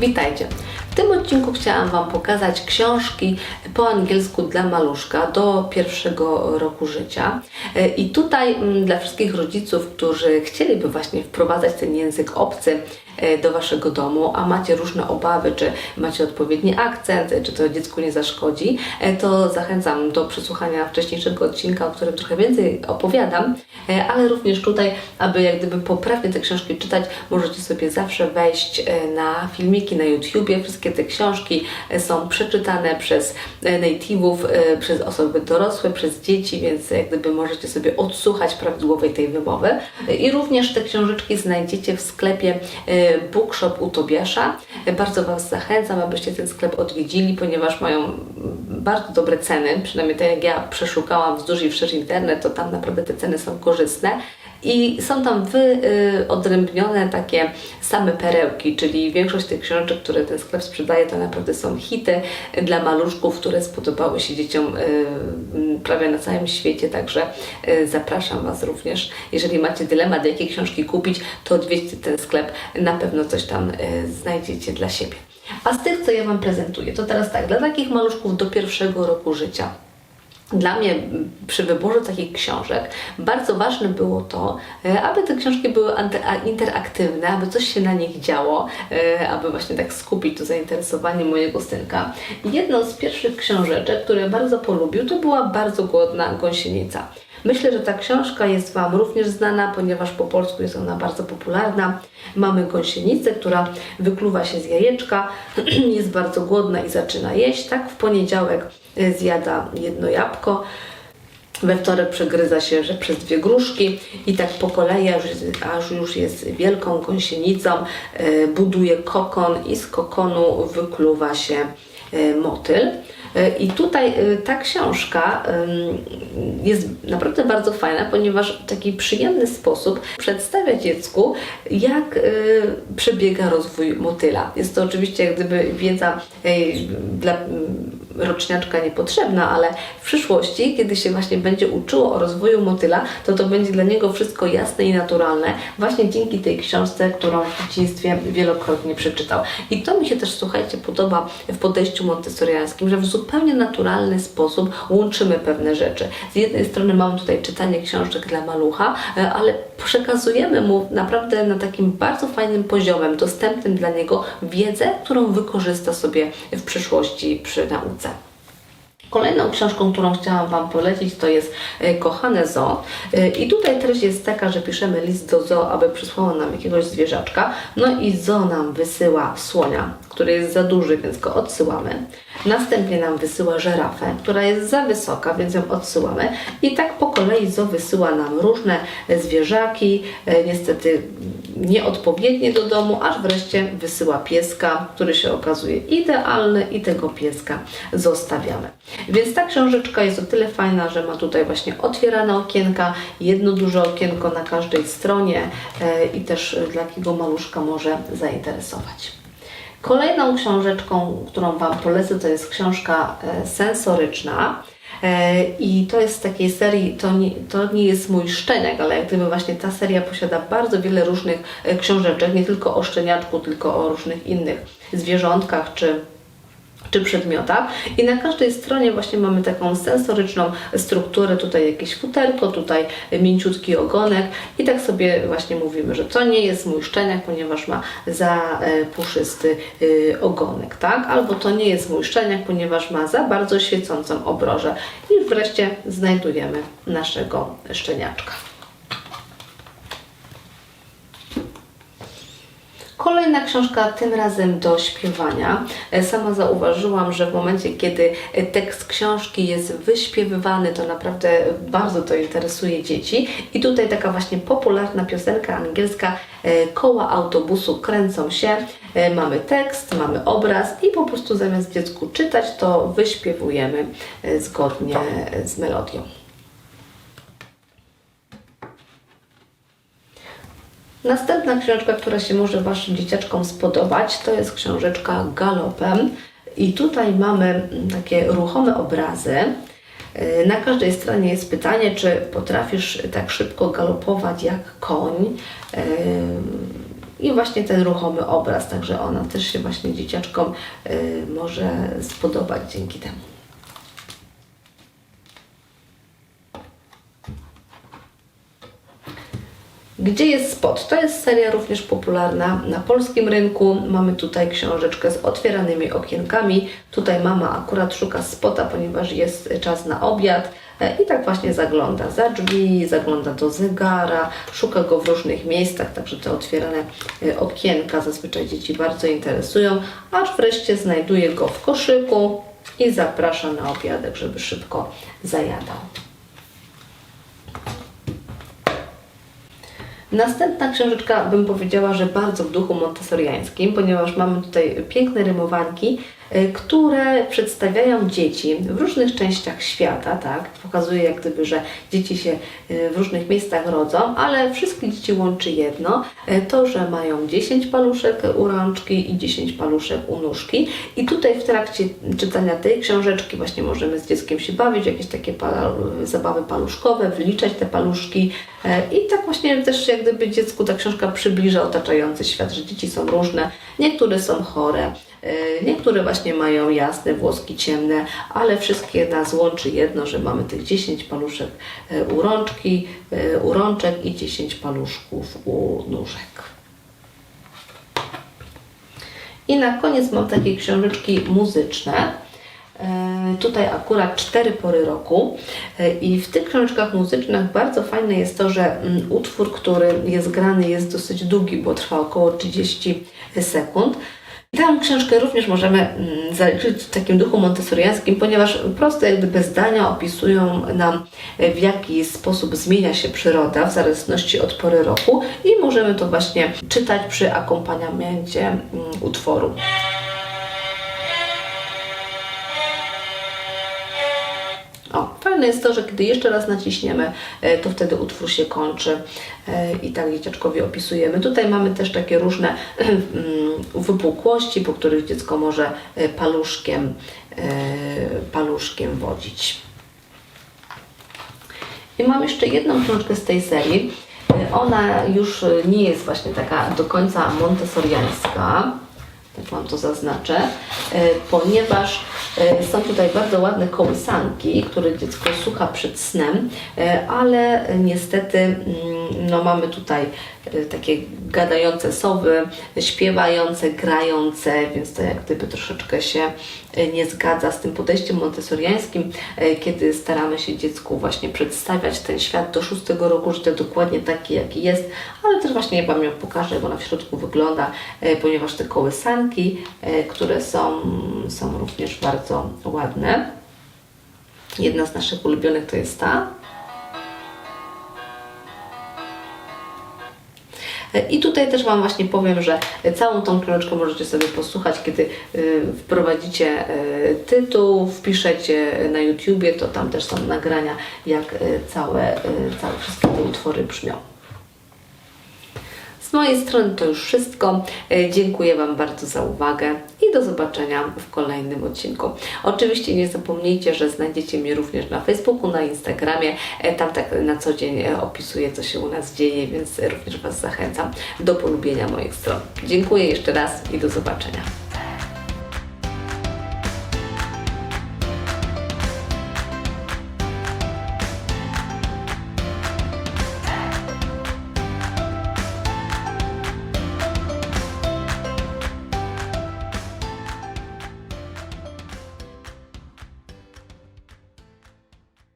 Witajcie. Tym odcinku chciałam Wam pokazać książki po angielsku dla maluszka do pierwszego roku życia. E, I tutaj mm, dla wszystkich rodziców, którzy chcieliby właśnie wprowadzać ten język obcy e, do Waszego domu, a macie różne obawy, czy macie odpowiedni akcent, czy to dziecku nie zaszkodzi, e, to zachęcam do przesłuchania wcześniejszego odcinka, o którym trochę więcej opowiadam, ale również tutaj, aby jak gdyby poprawnie te książki czytać, możecie sobie zawsze wejść na filmiki na YouTubie. Wszystkie te książki e, są przeczytane przez e, native'ów, e, przez osoby dorosłe, przez dzieci, więc jak gdyby możecie sobie odsłuchać prawidłowej tej wymowy. I również te książeczki znajdziecie w sklepie Bookshop u Tobiasza. Bardzo Was zachęcam, abyście ten sklep odwiedzili, ponieważ mają bardzo dobre ceny, przynajmniej tak jak ja przeszukałam wzdłuż i wszerz internet, to tam naprawdę te ceny są korzystne. I są tam wyodrębnione takie same perełki, czyli większość tych książek, które ten sklep sprzedaje, to naprawdę są hity dla maluszków, które spodobały się dzieciom y, y, prawie na całym świecie, także y, zapraszam Was również. Jeżeli macie dylemat, jakie książki kupić, to odwiedźcie ten sklep, na pewno coś tam y, znajdziecie dla siebie. A z tych, co ja Wam prezentuję, to teraz tak, dla takich maluszków do pierwszego roku życia, dla mnie przy wyborze takich książek bardzo ważne było to, e, aby te książki były interaktywne, aby coś się na nich działo, e, aby właśnie tak skupić to zainteresowanie mojego synka. Jedną z pierwszych książeczek, które bardzo polubił, to była bardzo głodna gąsienica. Myślę, że ta książka jest Wam również znana, ponieważ po polsku jest ona bardzo popularna. Mamy gąsienicę, która wykluwa się z jajeczka, jest bardzo głodna i zaczyna jeść. Tak, w poniedziałek zjada jedno jabłko, we wtorek przegryza się że przez dwie gruszki i tak po kolei, aż, aż już jest wielką gąsienicą, y, buduje kokon i z kokonu wykluwa się y, motyl. Y, I tutaj y, ta książka jest naprawdę bardzo fajna, ponieważ w taki przyjemny sposób przedstawia dziecku, jak y, przebiega rozwój motyla. Jest to oczywiście jak gdyby wiedza y, dla roczniaczka niepotrzebna, ale w przyszłości, kiedy się właśnie będzie uczyło o rozwoju motyla, to to będzie dla niego wszystko jasne i naturalne, właśnie dzięki tej książce, którą w dzieciństwie wielokrotnie przeczytał. I to mi się też, słuchajcie, podoba w podejściu montessoriańskim, że w zupełnie naturalny sposób łączymy pewne rzeczy. Z jednej strony mamy tutaj czytanie książek dla malucha, e, ale przekazujemy mu naprawdę na takim bardzo fajnym poziomem, dostępnym dla niego wiedzę, którą wykorzysta sobie w przyszłości przy nauce. Kolejną książką, którą chciałam Wam polecić, to jest e, Kochane Zo. E, I tutaj treść jest taka, że piszemy list do Zo, aby przysłało nam jakiegoś zwierzaczka. No i Zo nam wysyła słonia, który jest za duży, więc go odsyłamy. Następnie nam wysyła żerafę, która jest za wysoka, więc ją odsyłamy. I tak po kolei Zo wysyła nam różne zwierzaki, e, niestety nieodpowiednie do domu, aż wreszcie wysyła pieska, który się okazuje idealny i tego pieska zostawiamy. Więc ta książeczka jest o tyle fajna, że ma tutaj właśnie otwierane okienka, jedno duże okienko na każdej stronie e, i też dla jakiego maluszka może zainteresować. Kolejną książeczką, którą Wam polecę, to jest książka e, sensoryczna. E, I to jest z takiej serii, to nie, to nie jest mój szczeniak, ale jak gdyby właśnie ta seria posiada bardzo wiele różnych e, książeczek, nie tylko o szczeniaczku, tylko o różnych innych zwierzątkach czy czy przedmiotach i na każdej stronie właśnie mamy taką sensoryczną strukturę, tutaj jakieś futerko, tutaj mięciutki ogonek i tak sobie właśnie mówimy, że to nie jest mój szczeniak, ponieważ ma za e, puszysty y, ogonek, tak? Albo to nie jest mój szczeniak, ponieważ ma za bardzo świecącą obrożę i wreszcie znajdujemy naszego szczeniaczka. Kolejna książka, tym razem do śpiewania. E, Sama zauważyłam, że w momencie, kiedy e, tekst książki jest wyśpiewywany, to naprawdę bardzo to interesuje dzieci. I tutaj taka właśnie popularna piosenka angielska e, Koła autobusu kręcą się. Mamy tekst, mamy obraz i po prostu zamiast dziecku czytać, to wyśpiewujemy zgodnie e, z melodią. Następna książka, która się może Waszym dzieciaczkom spodobać, to jest książeczka Galopem. I tutaj mamy takie ruchome obrazy. Yy, Na każdej stronie jest pytanie, czy potrafisz tak szybko galopować jak koń. Yy, i właśnie ten ruchomy obraz, także ona też się właśnie dzieciaczkom y, może spodobać dzięki temu. Gdzie jest spot? To jest seria również popularna na polskim rynku. Mamy tutaj książeczkę z otwieranymi okienkami. Tutaj mama akurat szuka spota, ponieważ jest czas na obiad. E, I tak właśnie zagląda za drzwi, zagląda do zegara, szuka go w różnych miejscach, także te otwierane e, okienka zazwyczaj dzieci bardzo interesują, aż wreszcie znajduje go w koszyku i zaprasza na obiadek, żeby szybko zajadał. Następna książeczka bym powiedziała, że bardzo w duchu montessoriańskim, ponieważ mamy tutaj piękne rymowanki, które przedstawiają dzieci w różnych częściach świata, tak? Pokazuje jak gdyby, że dzieci się y, w różnych miejscach rodzą, ale wszystkie dzieci łączy jedno, y, to, że mają 10 paluszek u rączki i 10 paluszek u nóżki. I tutaj w trakcie czytania tej książeczki właśnie możemy z dzieckiem się bawić, jakieś takie zabawy paluszkowe, wyliczać te paluszki i tak właśnie też jak gdyby dziecku ta książka przybliża otaczający świat, że dzieci są różne, niektóre są chore, niektóre właśnie mają jasne włoski, ciemne, ale wszystkie nas łączy jedno, że mamy tych 10 paluszek e, u rączki, e, u rączek i 10 paluszków u nóżek. I na koniec mam takie książeczki muzyczne. Tutaj akurat cztery pory roku i w tych książeczkach muzycznych bardzo fajne jest to, że mm, utwór, który jest grany jest dosyć długi, bo trwa około 30 sekund. Tę książkę również możemy mm, zaliczyć w takim duchu montessoriańskim, ponieważ prosto jakby bez zdania opisują nam e, w jaki sposób zmienia się przyroda w zależności od pory roku i możemy to właśnie czytać przy akompaniamencie mm, utworu. Jest to, że kiedy jeszcze raz naciśniemy, e, to wtedy utwór się kończy e, i tak dzieciaczkowi opisujemy. Tutaj mamy też takie różne mm, wypukłości, po których dziecko może e, paluszkiem, paluszkiem wodzić. I mam jeszcze jedną książkę z tej serii. Ona już nie jest właśnie taka do końca montessoriańska, Wam to zaznaczę, ponieważ są tutaj bardzo ładne kołysanki, które dziecko słucha przed snem, ale niestety mm, no, mamy tutaj takie gadające sowy, śpiewające, grające, więc to jak gdyby troszeczkę się nie zgadza z tym podejściem montessoriańskim, kiedy staramy się dziecku właśnie przedstawiać ten świat do szóstego roku życia dokładnie taki, jaki jest, ale też właśnie ja Wam ją pokażę, jak ona w środku wygląda, ponieważ te kołysanki, które są, są również bardzo ładne. Jedna z naszych ulubionych to jest ta. I tutaj też Wam właśnie powiem, że całą tą książeczkę możecie sobie posłuchać, kiedy y, wprowadzicie y, tytuł, wpiszecie na YouTubie, to tam też są nagrania, jak y, całe, całe wszystkie te utwory brzmią. Z mojej strony to już wszystko. Dziękuję Wam bardzo za uwagę i do zobaczenia w kolejnym odcinku. Oczywiście nie zapomnijcie, że znajdziecie mnie również na Facebooku, na Instagramie. Tam tak na co dzień opisuję, co się u nas dzieje, więc również Was zachęcam do polubienia moich stron. Dziękuję jeszcze raz i do zobaczenia.